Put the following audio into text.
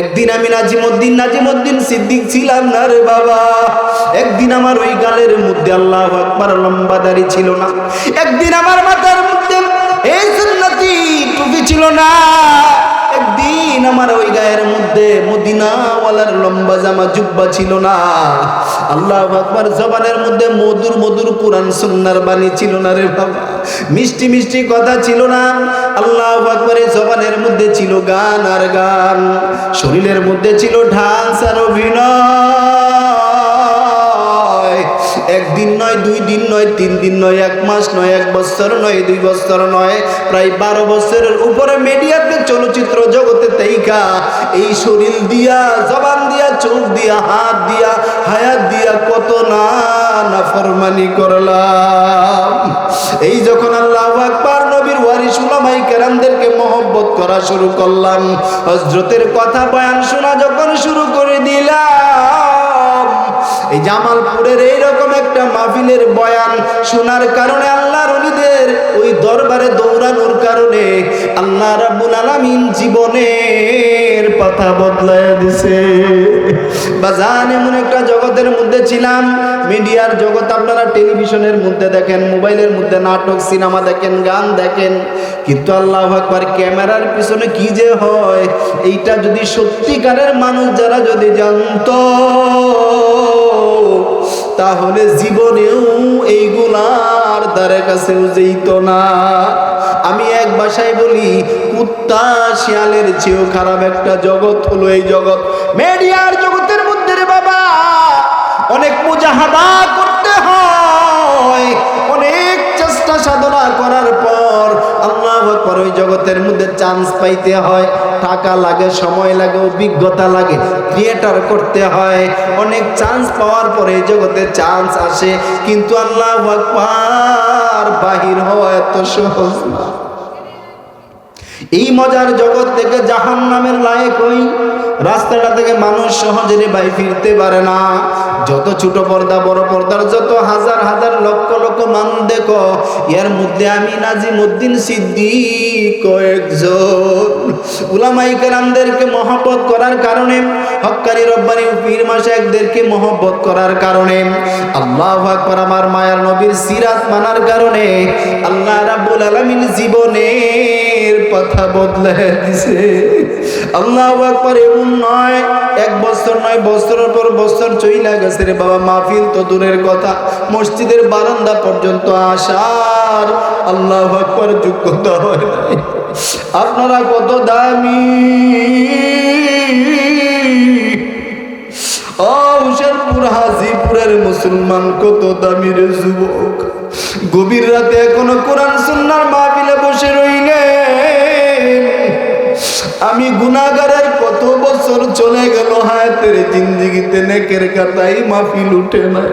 একদিন আমি নাজিমুদ্দিন নাজিমুদ্দিন সিদ্দিক ছিলাম না রে বাবা। একদিন আমার ওই গালের মধ্যে আল্লাহ আকবার লম্বা দাড়ি ছিল না। একদিন আমার মাথার মধ্যে এই সুন্নতি টুপি ছিল না। একদিন আমার ওই গায়ের মধ্যে মদিনাওয়ালার লম্বা জামা জুব্বা ছিল না। আল্লাহ আকবার জবানের মধ্যে মধুর মধুর কোরআন সুন্নার বাণী ছিল না রে বাবা। মিষ্টি মিষ্টি কথা ছিল না। আল্লাহ আকবরের জবানের মধ্যে ছিল গান আর গান। শরীরের মধ্যে ছিল ঢান্স আর অভিনয়। একদিন নয়, দুই নয়, তিন দিন নয়, এক মাস নয়, এক বছর নয়, দুই বছর নয়, প্রায় বারো বছরের উপরে মিডিয়াতে চলচ্চিত্র জগতে তেইকা। এই শরীর দিয়া, জবান দিয়া, চোখ দিয়া, হাত দিয়া, হায়াত দিয়া কত না নাফরমানি করলাম। এই যখন আল্লাহ আকবার নবীর ওয়ারিস উলামাই কেরামদেরকে মহব্বত করা শুরু করলাম হজরতের কথা বয়ান শোনা যখন শুরু করে দিলাম জামালপুরের এইরকম একটা মাহফিলের বয়ান শোনার কারণে আল্লাহর অলিদের ওই দরবারে দৌড়ানোর কারণে আল্লাহ রাব্বুল আলামিন জীবনের কথা বদলায় দিছে। বাজান এমন একটা জগতের মধ্যে ছিলাম, মিডিয়ার জগৎ আপনারা টেলিভিশনের মধ্যে দেখেন, মোবাইলের মধ্যে নাটক, সিনেমা দেখেন, গান দেখেন, কিন্তু আল্লাহ আকবার, ক্যামেরার পিছনে কি যে হয়? এইটা যদি সত্যিকারের মানুষ যারা যদি জানতো, তাহলে জীবনেও এইগুলার দ্বারে কাছেও যেত না। আমি এক ভাষায় বলি, কুত্তা শিয়ালের চেয়েও খারাপ একটা জগৎ হলো এই জগৎ। মিডিয়ার মুজাহাদা করতে হয়। অনেক চেষ্টা সাধনা করার পর আল্লাহ আকবার ওই জগতের মধ্যে চান্স পাইতে হয়। টাকা লাগে, সময় লাগে, অভিজ্ঞতা লাগে ক্রিয়েটার করতে হয়। অনেক চান্স পাওয়ার পরে এই জগতে চান্স আসে। কিন্তু আল্লাহ আকবার বাহির হওয়া এত সহজ না। এই মজার জগৎ থেকে জাহান নামের লায়ক হই। রাস্তাটা থেকে মানুষ সহজে বাই ফিরতে পারে না। যত ছোট পর্দা, বড় পর্দার যত হাজার হাজার লক্ষ লক্ষ মান দেখো, এর মধ্যে আমি নাজিমুদ্দিন সিদ্দিক কয়েকজন উলামাই কেরামদেরকে মহব্বত করার কারণে হক্কানি রব্বানি পীর মাসায়কদেরকে মহব্বত করার কারণে, আল্লাহ আকবার আমার মায়ার নবীর সিরাত মানার কারণে, আল্লাহ রাব্বুল আলামিন জীবনের কথা বদলে দিছে। আল্লাহ আকবার, এমন নয়, এক বছর নয়, বছরের পর বছর চইলা গেছে রে বাবা, মাহফিল তো দূরের কথা, মসজিদের বারান্দা পর্যন্ত আসার আল্লাহ আকবার যোগ্যতা হয় আপনারা কত দামি? ও হুসেনপুর, হাজিপুরের মুসলমান কত দামির যুবক? গভীর রাতে এখনও কোরআন আমি গুনাগারের কত বছর চলে গেল হায়াতের জিন্দিগিতে নেকের কাতাই মাফি লুটে নাই।